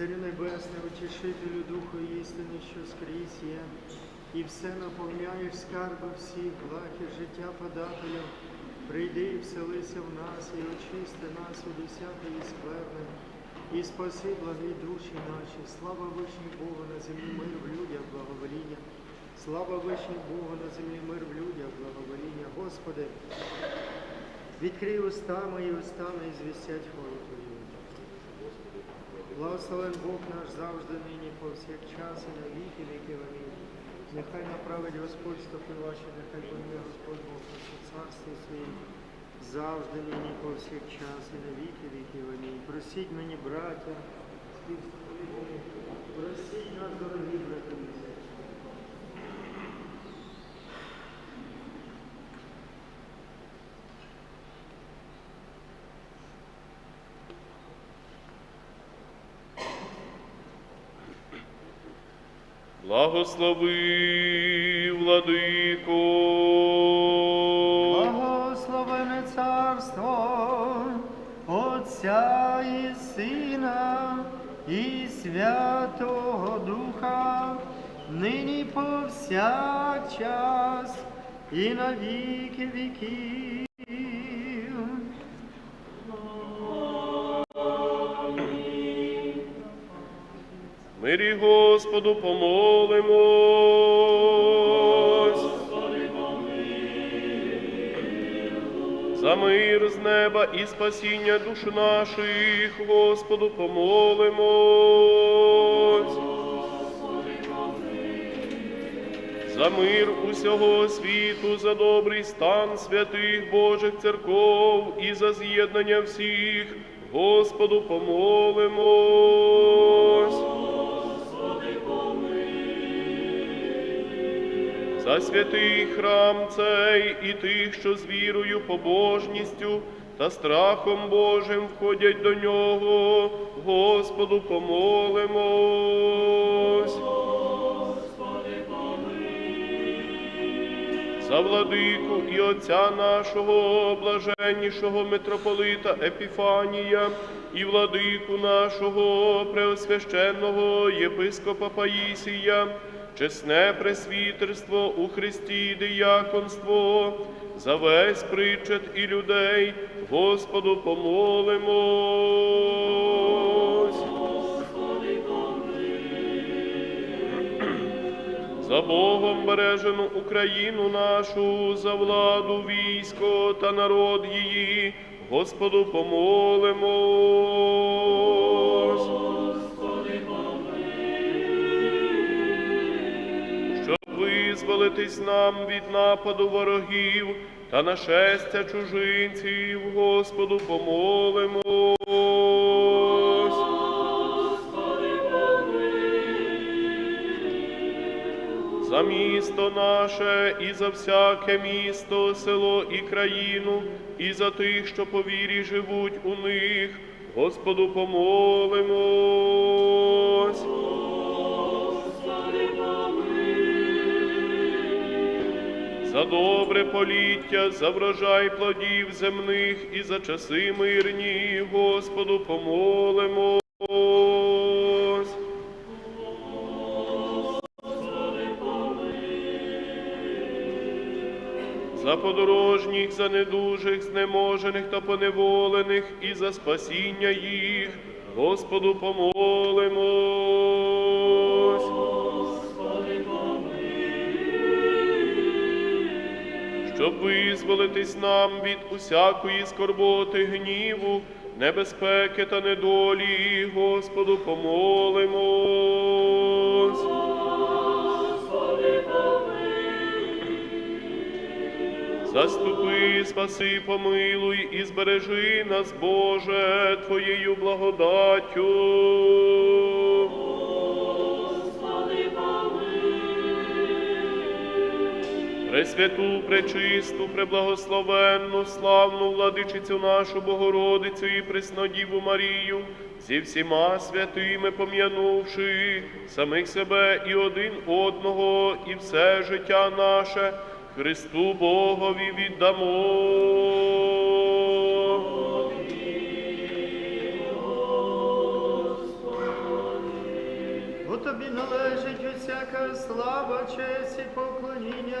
Царю Небесний, утішителю Духу істини, що скрізь є, і все наповняєш скарби всіх, благ життя подателям. Прийди і вселися в нас, і очисти нас від усякої скверни, і спаси благі душі наші. Слава вишній Богу на землі мир в людях, благовоління. Слава вишній Богу на землі мир в людях, благовоління. Господи, відкрий уста мої уста і звістять хвалу. Благословен Бог наш завжди нині, повсякчас і на віки віки. Амінь. Нехай направить Господь стопи ваші, нехай поміє Господь Бог наше царство своє, завжди нині, повсякчас і на віки віки. Амінь. Просіть мені, браття, просіть нас, дорогі брати. і сестри. Благослови, владико. Благословене царство Отця і Сина і Святого Духа, нині повсякчас і на віки. Мирі Господу помолимось. За мир з неба і спасіння душ наших, Господу помолимось. За мир усього світу, за добрий стан святих Божих церков і за з'єднання всіх, Господу помолимось. За святий храм цей і тих, що з вірою, побожністю та страхом Божим входять до нього, Господу помолимось. За владику і отця нашого, блаженнішого митрополита Епіфанія, і владику нашого преосвященного єпископа Паїсія, чесне пресвітерство у Христі і дияконство, за весь причет і людей, Господу помолимось. За Богом бережену Україну нашу, за владу, військо та народ її, Господу помолимось. Визволитись нам від нападу ворогів та нашестя чужинців, Господу помолимось. за місто наше і за всяке місто, село і країну, і за тих, що по вірі живуть у них, Господу помолимось. За добре поліття, за врожай плодів земних і за часи мирні, Господу помолимось. за подорожніх, за недужих, знеможених та поневолених, і за спасіння їх, Господу помолимось. Щоб визволитись нам від усякої скорботи, гніву, небезпеки та недолі, Господу помолимось. Заступи, спаси, помилуй і збережи нас, Боже, Твоєю благодаттю. Пресвяту, пречисту, преблагословенну, славну владичицю нашу Богородицю і Преснодіву Марію, зі всіма святими пом'янувши самих себе і один одного, і все життя наше Христу Богові віддамо. тобі належить усяка слава, честь і поклоніння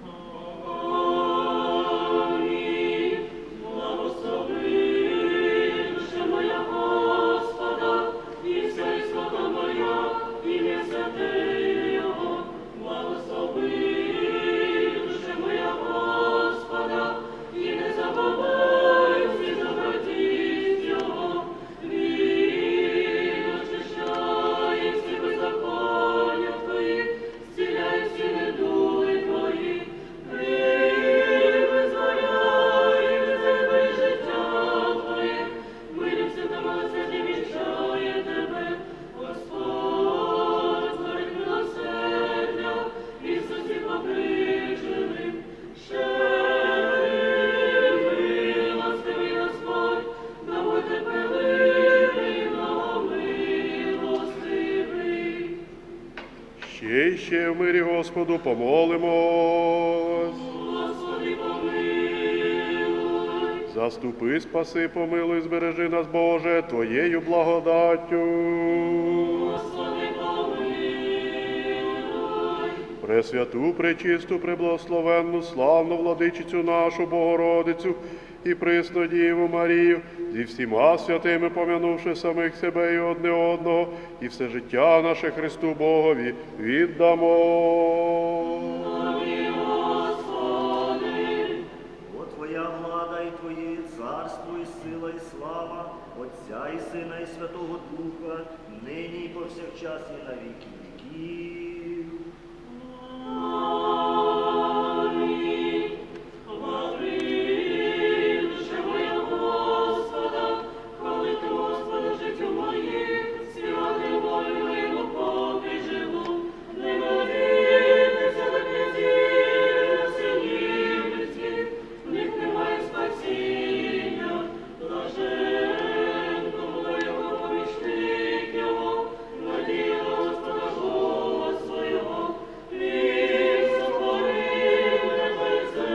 Ще ще в мирі Господу помолимось. Господи, помилуй. Заступи, спаси, помилуй, збережи нас, Боже, Твоєю благодаттю. Господи, помилуй. Пресвяту, пречисту, преблагословенну, славну владичицю нашу Богородицю і присну Діву Марію, зі всіма святими помянувши самих себе і одне одного, і все життя наше Христу Богові віддамо. Отця і Сина, і Святого Духа, нині і повсякчас, і на віки віків.